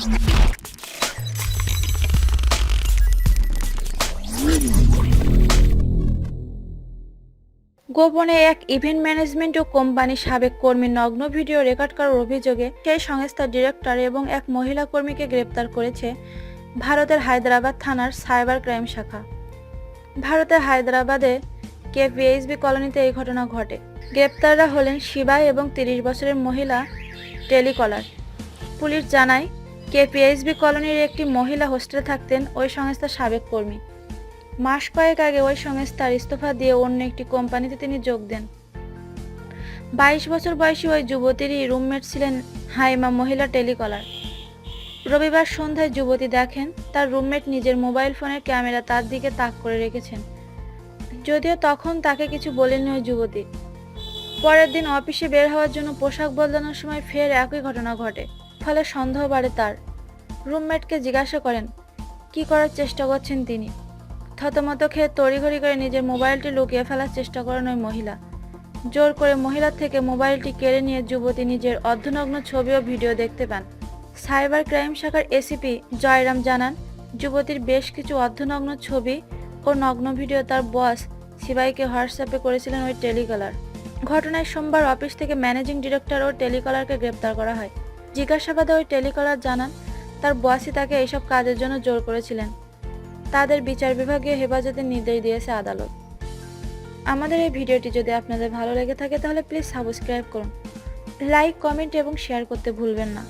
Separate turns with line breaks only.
গোপনে এক event management ও কোম্পানির সাবেক কর্মী নগ্ন ভিডিও রেকর্ড করার অভিযোগে সেই সংস্থার ডিরেক্টর এবং এক মহিলা কর্মীকে গ্রেপ্তার করেছে ভারতের হায়দ্রাবাদ থানার সাইবার ক্রাইম শাখা। ভারতের হায়দ্রাবাদে কেপিএইচবি কলোনিতে এই ঘটনা ঘটে। গ্রেপ্তাররা হলেন শিবাই এবং তিরিশ বছরের মহিলা টেলিকলার। পুলিশ জানায় কেপিএইচবি কলোনির একটি মহিলা হোস্টেলে থাকতেন ওই সংস্থার সাবেক কর্মী। মাস কয়েক আগে ওই সংস্থার ইস্তফা দিয়ে অন্য একটি কোম্পানিতে তিনি যোগ দেন। বাইশ বছর বয়সী ওই যুবতীরই রুমমেট ছিলেন হাইমা মহিলা টেলিকলার। রবিবার সন্ধ্যায় যুবতী দেখেন তার রুমমেট নিজের মোবাইল ফোনের ক্যামেরা তার দিকে তাক করে রেখেছেন। যদিও তখন তাকে কিছু বলেনি ওই যুবতী। পরের দিন অফিসে বের হওয়ার জন্য পোশাক বদলানোর সময় ফের একই ঘটনা ঘটে। ফলে সন্দেহ বাড়ে তার। রুমমেটকে জিজ্ঞাসা করেন, কি করার চেষ্টা করছেন তিনি? থতমত খেয়ে তড়িঘড়ি করে নিজের মোবাইলটি লুকিয়ে ফেলার চেষ্টা করেন ওই মহিলা। জোর করে মহিলার থেকে মোবাইলটি কেড়ে নিয়ে যুবতী নিজের অর্ধনগ্ন ছবি ও ভিডিও দেখতে পান। সাইবার ক্রাইম শাখার এসিপি জয়রাম জানান, যুবতীর বেশ কিছু অর্ধনগ্ন ছবি ও নগ্ন ভিডিও তার বস সিবাইকে হোয়াটসঅ্যাপে করেছিলেন ওই টেলিকলার। ঘটনায় সোমবার অফিস থেকে ম্যানেজিং ডিরেক্টর ও টেলিকলারকে গ্রেপ্তার করা হয়। জিজ্ঞাসাবাদে ওই টেলিকলার জানান, তার বসই তাকে এইসব কাজের জন্য জোর করেছিলেন। তাদের বিচার বিভাগীয় হেফাজতের নির্দেশ দিয়েছে আদালত। আমাদের এই ভিডিওটি যদি আপনাদের ভালো লেগে থাকে তাহলে প্লিজ সাবস্ক্রাইব করুন। লাইক, কমেন্ট এবং শেয়ার করতে ভুলবেন না।